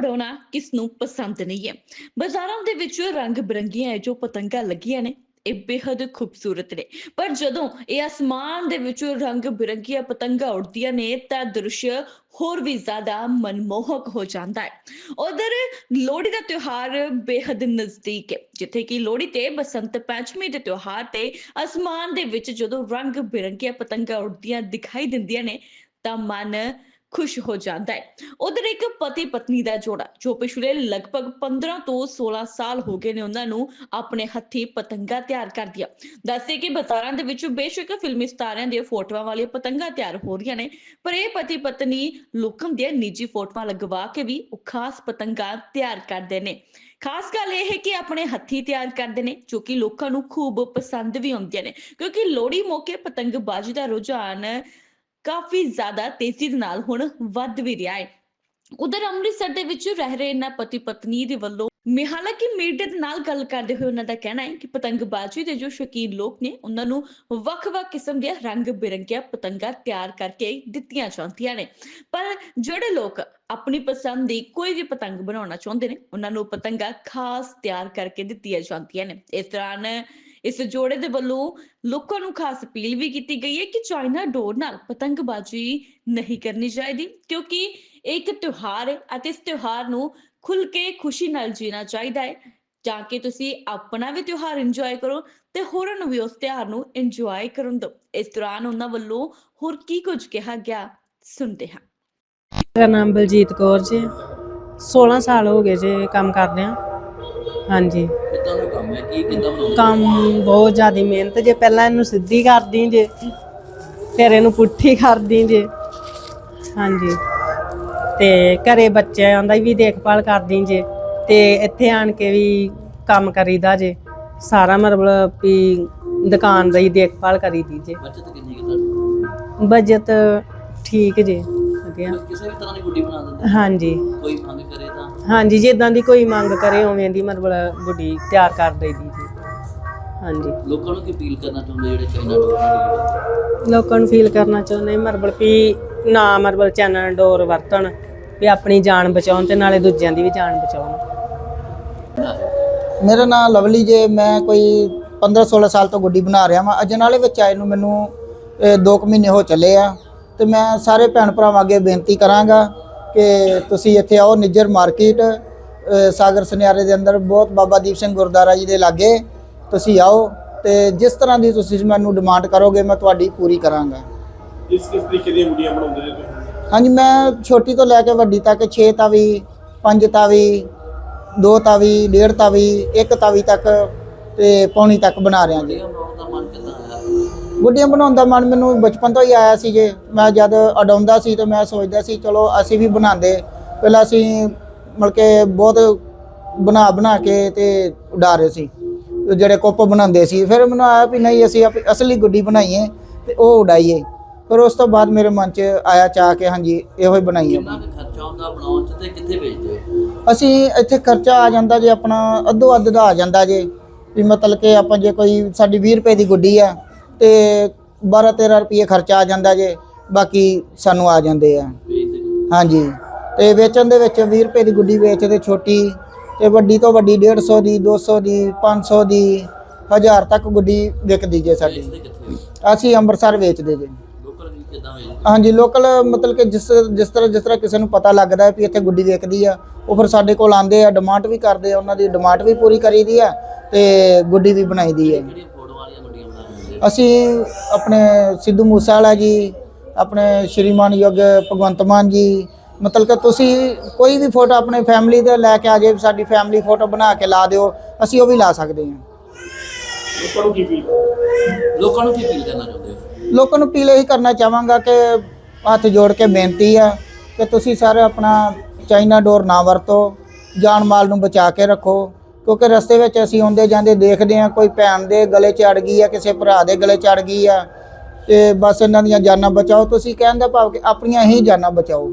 ਉਡਾਉਣਾ ਕਿਸ ਨੂੰ ਪਸੰਦ ਨਹੀਂ ਹੈ। ਬਾਜ਼ਾਰਾਂ ਦੇ ਵਿੱਚ ਰੰਗ ਬਰੰਗੀਆਂ ਜੋ ਪਤੰਗਾਂ ਲੱਗੀਆਂ ਨੇ, ਇਹ ਬੇहद ਖੂਬਸੂਰਤ ਨੇ। ਪਰ ਜਦੋਂ ਇਹ ਅਸਮਾਨ ਦੇ ਵਿੱਚੋਂ ਰੰਗ ਬਿਰੰਗੀਆਂ ਪਤੰਗਾਂ ਉੱਡਦੀਆਂ ਨੇ, ਤਾਂ ਦ੍ਰਿਸ਼ ਹੋਰ ਵੀ ਜ਼ਿਆਦਾ ਮਨਮੋਹਕ ਹੋ ਜਾਂਦਾ ਹੈ। ਉਧਰ ਲੋਹੜੀ ਦਾ ਤਿਉਹਾਰ ਬੇहद ਨਜ਼ਦੀਕ ਹੈ, ਜਿੱਥੇ ਕਿ ਲੋਹੜੀ ਤੇ ਬਸੰਤ ਪੰਚਮੀ ਦੇ ਤਿਉਹਾਰ ਤੇ ਅਸਮਾਨ ਦੇ ਵਿੱਚ ਜਦੋਂ ਰੰਗ ਬਿਰੰਗੀਆਂ ਪਤੰਗਾਂ ਉੱਡਦੀਆਂ ਦਿਖਾਈ ਦਿੰਦੀਆਂ ਨੇ, ਤਾਂ ਮਨ ਖੁਸ਼ ਹੋ ਜਾਂਦਾ ਹੈ। ਉਧਰ ਇੱਕ ਪਤੀ ਪਤਨੀ ਦਾ ਜੋੜਾ, ਜੋ ਪਿਛਲੇ ਲਗਭਗ 15 ਤੋਂ 16 ਸਾਲ ਹੋ ਗਏ ਨੇ ਉਹਨਾਂ ਨੂੰ ਆਪਣੇ ਹੱਥੀ ਪਤੰਗਾ ਤਿਆਰ ਕਰਦੀਆਂ। ਦੱਸੇ ਕਿ ਬਾਜ਼ਾਰਾਂ ਦੇ ਵਿੱਚ ਬੇਸ਼ੱਕ ਫਿਲਮੀ ਸਟਾਰਾਂ ਦੀਆਂ ਫੋਟੋਆਂ ਵਾਲੀਆਂ ਪਤੰਗਾਂ ਤਿਆਰ ਹੋ ਰਹੀਆਂ ਨੇ, ਪਰ ਇਹ ਪਤੀ ਪਤਨੀ ਲੋਕਾਂ ਦੀਆਂ ਨਿੱਜੀ ਫੋਟੋਆਂ ਲਗਵਾ ਕੇ ਵੀ ਉਹ ਖਾਸ ਪਤੰਗਾਂ ਤਿਆਰ ਕਰਦੇ ਨੇ। ਖਾਸ ਗੱਲ ਇਹ ਹੈ ਕਿ ਆਪਣੇ ਹੱਥੀ ਤਿਆਰ ਕਰਦੇ ਨੇ, ਜੋ ਕਿ ਲੋਕਾਂ ਨੂੰ ਖੂਬ ਪਸੰਦ ਵੀ ਆਉਂਦੀਆਂ ਨੇ, ਕਿਉਂਕਿ ਲੋਹੜੀ ਮੌਕੇ ਪਤੰਗਬਾਜ਼ੀ ਦਾ ਰੁਝਾਨ ਕਾਫੀ ਜ਼ਿਆਦਾ ਤੇਜ਼ੀ ਦੇ ਨਾਲ ਹੁਣ ਵੱਧ ਵੀ ਰਿਹਾ ਹੈ। ਉਧਰ ਅੰਮ੍ਰਿਤਸਰ ਦੇ ਵਿੱਚ ਰਹਿ ਰਹੇ ਇਹਨਾਂ ਪਤੀ ਪਤਨੀ ਦੇ ਵੱਲੋਂ ਮੇ ਹਾਲਾਂਕਿ ਮੀਡੀਆ ਦੇ ਨਾਲ ਗੱਲ ਕਰਦੇ ਹੋਏ ਉਹਨਾਂ ਦਾ ਕਹਿਣਾ ਹੈ ਕਿ ਪਤੰਗਬਾਜ਼ੀ ਦੇ ਜੋ ਸ਼ੌਕੀਨ ਲੋਕ ਨੇ, ਉਹਨਾਂ ਨੂੰ ਵੱਖ-ਵੱਖ ਕਿਸਮ ਦੀਆਂ ਰੰਗ ਬਿਰੰਗੀਆਂ ਪਤੰਗਾਂ ਤਿਆਰ ਕਰਕੇ ਦਿੱਤੀਆਂ ਜਾਂਦੀਆਂ ਨੇ। ਪਰ ਜਿਹੜੇ ਲੋਕ ਆਪਣੀ ਪਸੰਦ ਦੀ ਕੋਈ ਵੀ ਪਤੰਗ ਬਣਾਉਣਾ ਚਾਹੁੰਦੇ ਨੇ, ਉਹਨਾਂ ਨੂੰ ਪਤੰਗਾਂ ਖਾਸ ਤਿਆਰ ਕਰਕੇ ਦਿੱਤੀਆਂ ਜਾਂਦੀਆਂ ਨੇ। ਇਸ ਦੌਰਾਨ ਇਸ ਜੋੜੇ ਦੇ ਵੱਲੋਂ ਲੋਕਾਂ ਨੂੰ ਖਾਸ ਅਪੀਲ ਵੀ ਕੀਤੀ ਗਈ ਹੈ ਕਿ ਚਾਈਨਾ ਡੋਰ ਨਾਲ ਪਤੰਗਬਾਜ਼ੀ ਨਹੀਂ ਕਰਨੀ ਚਾਹੀਦੀ, ਕਿਉਂਕਿ ਇੱਕ ਤਿਉਹਾਰ ਹੈ ਅਤੇ ਇਸ ਤਿਉਹਾਰ ਨੂੰ ਖੁੱਲ ਕੇ ਖੁਸ਼ੀ ਨਾਲ ਜੀਣਾ ਚਾਹੀਦਾ ਹੈ। ਤਾਂ ਕਿ ਤੁਸੀਂ ਆਪਣਾ ਵੀ ਤਿਉਹਾਰ ਇੰਜੋਏ ਕਰੋ ਤੇ ਹੋਰਾਂ ਨੂੰ ਵੀ ਉਸ ਤਿਉਹਾਰ ਨੂੰ ਇੰਜੋਏ ਕਰਨ ਦਿਓ। ਇਸ ਦੌਰਾਨ ਉਹਨਾਂ ਵੱਲੋਂ ਹੋਰ ਕੀ ਕੁਝ ਕਿਹਾ ਗਿਆ, ਸੁਣਦੇ ਹਾਂ। ਮੇਰਾ ਨਾਮ ਬਲਜੀਤ ਕੌਰ ਜੀ 16 ਸਾਲ ਹੋ ਗਏ ਜੇ ਕੰਮ ਕਰਦੇ ਆ। ਹਾਂਜੀ। ਕਿੱਦਾਂ ਦਾ ਕੰਮ ਹੈ? ਕੀ ਕਿੱਦਾਂ ਬਣਾਉਂਦੇ? ਕੰਮ ਬਹੁਤ ਜ਼ਿਆਦਾ ਮਿਹਨਤ ਜੇ ਪਹਿਲਾਂ ਇਹਨੂੰ ਸਿੱਧੀ ਕਰਦੀ ਜੇ ਫਿਰ ਇਹਨੂੰ ਪੁੱਠੀ ਕਰਦੀ ਜੇ। ਹਾਂਜੀ। ਤੇ ਘਰੇ ਬੱਚਿਆਂ ਦਾ ਵੀ ਦੇਖਭਾਲ ਕਰਦੀ ਜੇ ਤੇ ਇੱਥੇ ਆਣ ਕੇ ਵੀ ਕੰਮ ਕਰੀਦਾ ਜੇ। ਸਾਰਾ ਮਤਲਬ ਵੀ ਦੁਕਾਨ ਦੀ ਦੇਖਭਾਲ ਕਰੀਦੀ ਜੇ। ਬੱਚਤ ਕਿੰਨੀ ਕਿ ਤੁਹਾਡੀ? ਬਜਟ ਠੀਕ ਜੇ। ਵਧੀਆ ਕਿਸੇ ਵੀ ਤਰ੍ਹਾਂ ਦੀ ਗੁੱਡੀ ਬਣਾ ਦਿੰਦੇ ਹਾਂਜੀ। ਕੋਈ ਮੰਗ ਕਰੇ ਤਾਂ। ਹਾਂਜੀ ਜਿੱਦਾਂ ਦੀ ਕੋਈ ਮੰਗ ਕਰੇ ਉਵੇਂ ਦੀ ਮਤਲਬ ਗੁੱਡੀ ਤਿਆਰ ਕਰ ਦੇਈਦੀ ਜੀ। ਹਾਂਜੀ। ਲੋਕਾਂ ਨੂੰ ਕੀ ਅਪੀਲ ਕਰਨਾ ਚਾਹੁੰਦੇ ਜਿਹੜੇ ਚਾਈਨਾ ਡੋਰ ਨਾਲ ਲੋਕਾਂ ਨੂੰ ਫੀਲ ਕਰਨਾ ਚਾਹੁੰਦੇ ਮਰਬਲ ਵੀ ਨਾ ਮਰਬਲ ਚੈਨਲ ਡੋਰ ਵਰਤਣ ਵੀ ਆਪਣੀ ਜਾਨ ਬਚਾਉਣ ਤੇ ਨਾਲੇ ਦੂਜਿਆਂ ਦੀ ਵੀ ਜਾਨ ਬਚਾਉਣ। ਮੇਰਾ ਨਾਮ ਲਵਲੀ ਜੇ ਮੈਂ ਕੋਈ 15 16 ਸਾਲ ਤੋਂ ਗੁੱਡੀ ਬਣਾ ਰਿਹਾ ਵਾਂ। ਅਜਨਾਲੇ ਵਿੱਚ ਆਏ ਨੂੰ ਮੈਨੂੰ 2 ਮਹੀਨੇ ਹੋ ਚੱਲੇ ਆ। ਤੇ ਮੈਂ ਸਾਰੇ ਭੈਣ ਭਰਾਵਾਂ ਅੱਗੇ ਬੇਨਤੀ ਕਰਾਂਗਾ ਕਿ ਤੁਸੀਂ ਇੱਥੇ ਆਓ ਨਿੱਜਰ ਮਾਰਕੀਟ ਸਾਗਰ ਸੁਨਿਆਰੇ ਦੇ ਅੰਦਰ ਬਹੁਤ ਬਾਬਾ ਦੀਪ ਸਿੰਘ ਗੁਰਦਾਰਾ ਜੀ ਦੇ ਲਾਗੇ ਤੁਸੀਂ ਆਓ ਤੇ ਜਿਸ ਤਰ੍ਹਾਂ ਦੀ ਤੁਸੀਂ ਮੈਨੂੰ ਡਿਮਾਂਡ ਕਰੋਗੇ ਮੈਂ ਤੁਹਾਡੀ ਪੂਰੀ ਕਰਾਂਗਾ। ਕਿਸ ਕਿਸ ਤਰੀਕੇ ਦੀਆਂ ਗੁੱਡੀਆਂ ਬਣਾਉਂਦੇ ਜੇ ਤੁਸੀਂ? ਹਾਂਜੀ ਮੈਂ ਛੋਟੀ ਤੋਂ ਲੈ ਕੇ ਵੱਡੀ ਤੱਕ 6 ਤਾਵੀ 5 ਤਾਵੀ 2 ਤਾਵੀ 1.5 ਤਾਵੀ 1 ਤਾਵੀ ਤੱਕ ਤੇ ਪੌਣੀ ਤੱਕ ਬਣਾ ਰਿਹਾ ਜੀ। ਗੁੱਡੀਆਂ ਬਣਾਉਣ ਦਾ ਮਨ ਮੈਨੂੰ ਬਚਪਨ ਤੋਂ ਹੀ ਆਇਆ ਸੀ ਜੇ। ਮੈਂ ਜਦ ਅਡਾਉਂਦਾ ਸੀ ਤੇ ਮੈਂ ਸੋਚਦਾ ਸੀ ਚਲੋ ਅਸੀਂ ਵੀ ਬਣਾਉਂਦੇ। ਪਹਿਲਾਂ ਅਸੀਂ ਮਤਲਬ ਕਿ ਬਹੁਤ ਬਣਾ ਬਣਾ ਕੇ ਤੇ ਉਡਾ ਰਹੇ ਸੀ। ਜਿਹੜੇ ਕੁੱਪ ਬਣਾਉਂਦੇ ਸੀ ਫਿਰ ਮੈਨੂੰ ਆਇਆ ਵੀ ਨਹੀਂ ਅਸੀਂ ਅਸਲੀ ਗੁੱਡੀ ਬਣਾਈਏ ਤੇ ਉਹ ਉਡਾਈਏ। ਫਿਰ ਉਸ ਤੋਂ ਬਾਅਦ ਮੇਰੇ ਮਨ 'ਚ ਆਇਆ ਚਾਹ ਕੇ ਹਾਂਜੀ ਇਹੋ ਹੀ ਬਣਾਈਏ। ਕਿੰਨਾ ਕੁ ਖਰਚਾ ਆਉਂਦਾ ਬਣਾਉਣ ਚ ਤੇ ਕਿੱਥੇ ਵੇਚਦੇ ਹੋ? ਅਸੀਂ ਇੱਥੇ ਖਰਚਾ ਆ ਜਾਂਦਾ ਜੇ ਆਪਣਾ ਅੱਧੋ ਅੱਧ ਦਾ ਆ ਜਾਂਦਾ ਜੇ। ਵੀ ਮਤਲਬ ਕਿ ਆਪਾਂ ਜੇ ਕੋਈ ਸਾਡੀ 20 ਰੁਪਏ ਦੀ ਗੁੱਡੀ ਆ ਤੇ 12 13 ਰੁਪਏ ਖਰਚਾ ਆ ਜਾਂਦਾ ਜੇ, ਬਾਕੀ ਸਾਨੂੰ ਆ ਜਾਂਦੇ ਆ। ਹਾਂਜੀ, ਤੇ ਵੇਚਣ ਦੇ ਵਿੱਚ 20 ਰੁਪਏ ਦੀ ਗੁੱਡੀ ਵੇਚਦੇ ਛੋਟੀ, ਤੇ ਵੱਡੀ ਤੋਂ ਵੱਡੀ 150 ਦੀ 200 ਦੀ 500 ਦੀ 1000 ਤੱਕ ਗੁੱਡੀ ਵਿਕਦੀ ਜੇ ਸਾਡੀ। ਅਸੀਂ ਅੰਮ੍ਰਿਤਸਰ ਵੇਚਦੇ ਜੇ। ਹਾਂਜੀ ਲੋਕਲ ਮਤਲਬ ਕਿ ਜਿਸ ਜਿਸ ਤਰ੍ਹਾਂ ਜਿਸ ਤਰ੍ਹਾਂ ਕਿਸੇ ਨੂੰ ਪਤਾ ਲੱਗਦਾ ਹੈ ਵੀ ਇੱਥੇ ਗੁੱਡੀ ਵੇਚਦੀ ਆ, ਉਹ ਫਿਰ ਸਾਡੇ ਕੋਲ ਆਉਂਦੇ ਆ ਡਿਮਾਂਡ ਵੀ ਕਰਦੇ ਆ, ਉਹਨਾਂ ਦੀ ਡਿਮਾਂਡ ਵੀ ਪੂਰੀ ਕਰੀਦੀ ਆ, ਤੇ ਗੁੱਡੀ ਵੀ ਬਣਾਈਦੀ ਹੈ ਅਸੀਂ ਆਪਣੇ ਸਿੱਧੂ ਮੂਸੇਵਾਲਾ ਜੀ ਆਪਣੇ ਸ਼੍ਰੀਮਾਨ ਯੁੱਗ ਭਗਵੰਤ ਮਾਨ ਜੀ ਮਤਲਬ ਕਿ ਤੁਸੀਂ ਕੋਈ ਵੀ ਫੋਟੋ ਆਪਣੇ ਫੈਮਿਲੀ ਦੇ ਲੈ ਕੇ ਆ ਜੇ ਸਾਡੀ ਫੈਮਿਲੀ ਫੋਟੋ ਬਣਾ ਕੇ ਲਾ ਦਿਓ ਅਸੀਂ ਉਹ ਵੀ ਲਾ ਸਕਦੇ ਹਾਂ। ਲੋਕਾਂ ਨੂੰ ਕੀ ਫੀਲ ਲੋਕਾਂ ਨੂੰ ਕੀ ਅਪੀਲ ਕਰਨਾ ਚਾਹੁੰਦੇ ਹੋ? ਲੋਕਾਂ ਨੂੰ ਅਪੀਲ ਇਹੀ ਕਰਨਾ ਚਾਹਾਂਗਾ ਕਿ ਹੱਥ ਜੋੜ ਕੇ ਬੇਨਤੀ ਆ ਕਿ ਤੁਸੀਂ ਸਾਰੇ ਆਪਣਾ ਚਾਈਨਾ ਡੋਰ ਨਾ ਵਰਤੋ ਜਾਨ ਮਾਲ ਨੂੰ ਬਚਾ ਕੇ ਰੱਖੋ। ਕਿਉਂਕਿ ਰਸਤੇ ਵਿੱਚ ਅਸੀਂ ਆਉਂਦੇ ਜਾਂਦੇ ਦੇਖਦੇ ਆ ਕੋਈ ਭੈਣ ਦੇ ਗਲੇ 'ਚ ਗਈ ਆ, ਕਿਸੇ ਭਰਾ ਦੇ ਗਲੇ 'ਚ ਗਈ ਆ, ਤੇ ਬਸ ਇਹਨਾਂ ਦੀਆਂ ਜਾਨਾਂ ਬਚਾਓ। ਤੁਸੀਂ ਕਹਿਣ ਦਾ ਭਾਵ ਕਿ ਆਪਣੀਆਂ ਹੀ ਜਾਨਾਂ ਬਚਾਓ।